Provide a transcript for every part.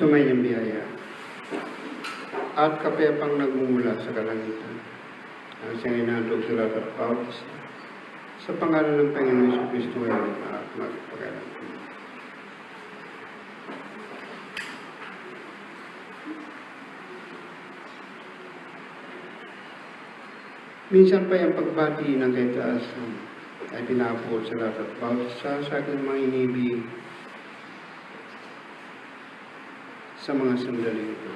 sumayang biyaya at kapayapang nagmumula sa kalangitan. Ang siyang inandog sa lahat at Bautista. Sa pangalan ng Panginoon Yesu Cristo ngayon at magpagalan. Minsan pa yung pagbati ng kaitaasan ay pinapot sa lahat at Bautista sa aking mga inibig sa mga sandali ito.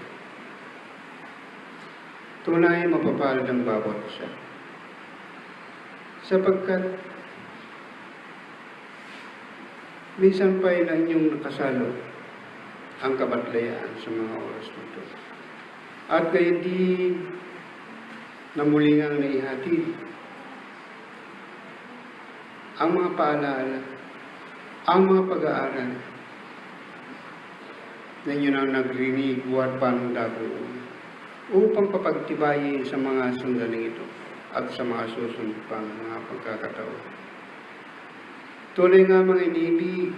Tunay mapapalad ang bawat isa. Sapagkat minsan pa na inyong nakasalo ang kabatlayaan sa mga oras nito. At kayo di na muling ang naihatid ang mga paalaala, ang mga pag-aaral na inyo nang nagrinig buhat pandago upang papagtibayin sa mga sandaling ito at sa mga susunod pang mga pagkakataon. Tuloy nga mga inibig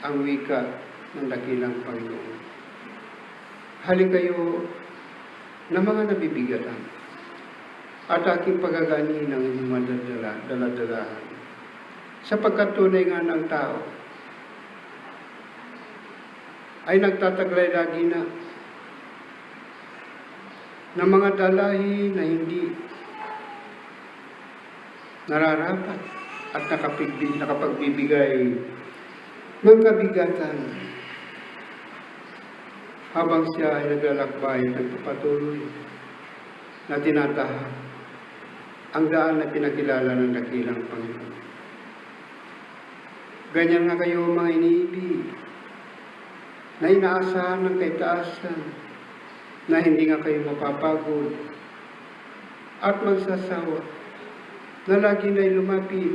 ang wika ng dakilang Panginoon. Halin kayo na mga nabibigatan at aking pagagani ng inyong madadala, daladalahan. Sapagkat tunay nga ng tao ay nagtataglay lagi na ng mga dalahi na hindi nararapat at nakapigbig, nakapagbibigay ng kabigatan habang siya ay naglalakbay at nagpapatuloy na tinatahak ang daan na pinakilala ng dakilang Panginoon. Ganyan nga kayo mga iniibig na inaasahan ng kaitaasan na hindi nga kayo mapapagod at magsasawa na lagi na lumapit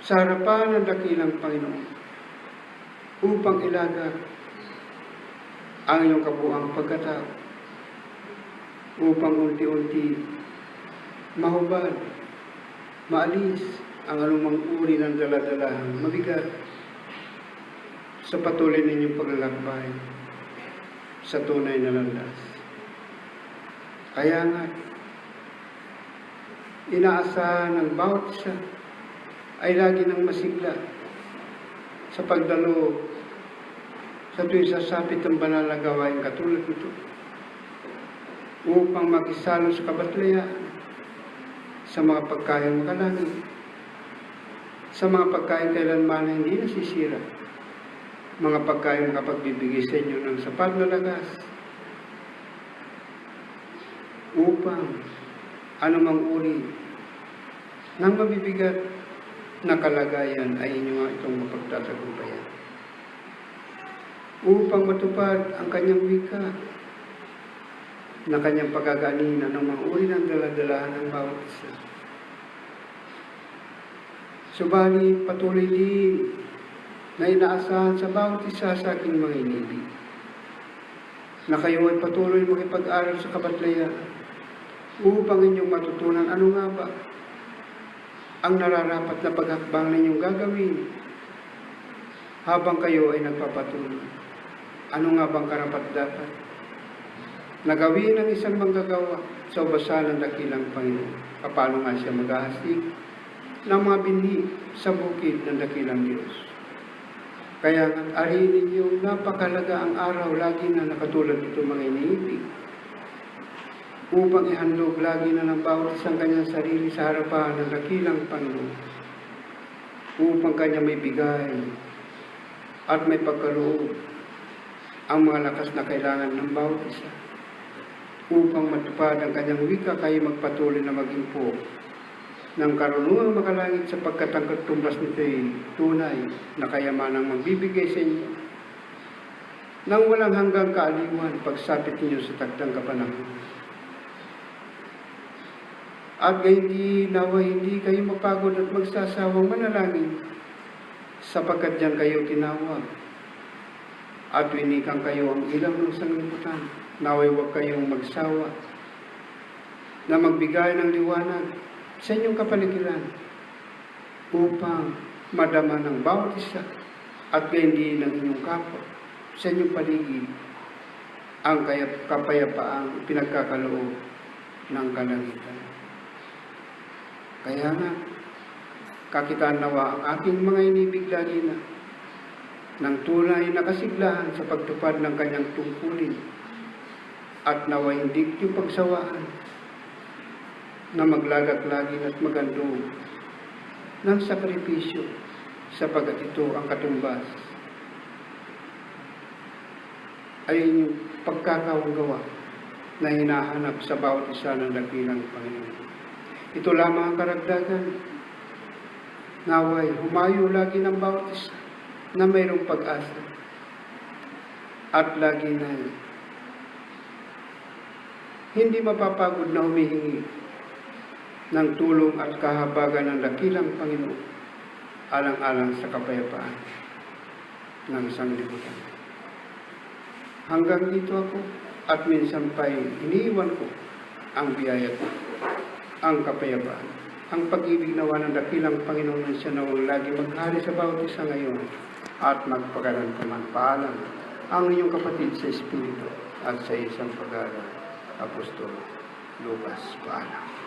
sa harapan ng dakilang Panginoon upang ilagak ang iyong kabuang pagkatao upang unti-unti mahubad, maalis ang anumang uri ng daladalahan mabigat sa patuloy ninyong paglalakbay sa tunay na landas. Kaya nga, inaasahan ng bawat isa ay lagi ng masigla sa pagdalo sa tuwing sasapit ang banal na gawain katulad nito upang makisalo sa kabatlayaan sa mga pagkain makalangit sa mga pagkain kailanman hindi nasisira mga pagkain makapagbibigay sa inyo ng sapat na lagas upang anumang uri ng mabibigat na kalagayan ay inyo nga itong mapagtatagumpayan. Upang matupad ang kanyang wika na kanyang pagkaganin ng mga uri ng daladalahan ng bawat isa. Subalit patuloy din na inaasahan sa bawat isa sa aking mga inibig na kayo ay patuloy makipag-aral sa kabatlayan upang inyong matutunan ano nga ba ang nararapat na paghakbang ninyong gagawin habang kayo ay nagpapatuloy. Ano nga bang karapat dapat? Nagawin ng isang manggagawa sa ubasan ng dakilang Panginoon. Paano nga siya maghahasik ng mga binhi sa bukid ng dakilang Diyos. Kaya nga, ariin ninyo, napakalaga ang araw lagi na nakatulad nito mga iniibig. Upang ihandog lagi na ng bawat isang kanyang sarili sa harapan ng dakilang Panginoon. Upang kanya may bigay at may pagkaloob ang mga lakas na kailangan ng bawat isa. Upang matupad ang kanyang wika kayo magpatuloy na maging po ng karunungang makalangit sapagkat ang katumbas nito ay tunay na kayamanang magbibigay sa inyo nang walang hanggang kaaliwan pagsapit ninyo sa tagdang kapanahon. At hindi nawa hindi kayo mapagod at magsasawang manalangin sapagkat diyan kayo tinawag. At winikan kayo ang ilang ng sanglibutan. Naway huwag kayong magsawa na magbigay ng liwanag sa inyong kapaligiran upang madama ng bawat isa at gayon din ng inyong kapwa sa inyong paligid ang kapayapaang pinagkakaloob ng kalangitan. Kaya nga, kakitaan nawa ang aking mga inibig lagi na ng tunay na kasiglahan sa pagtupad ng kanyang tungkulin at nawa hindi yung pagsawaan na maglagaklagin at magandong ng sakripisyo sapagat ito ang katumbas ay yung pagkakawang-gawa na hinahanap sa bawat isa ng dakilang Panginoon. Ito lamang ang karagdagan. Naway, humayo lagi ng bawat isa na mayroong pag-asa. At lagi na hindi mapapagod na humihingi ng tulong at kahabagan ng dakilang Panginoon alang-alang sa kapayapaan ng sanglibutan. Hanggang dito ako at minsan pa'y iniiwan ko ang biyaya ko, ang kapayapaan, ang pag-ibig nawa ng dakilang Panginoon ng siya nawang lagi maghari sa bawat isa ngayon at magpagalan ka man paalam ang inyong kapatid sa Espiritu at sa isang pag-aaral, Apostol Lucas. Paalam.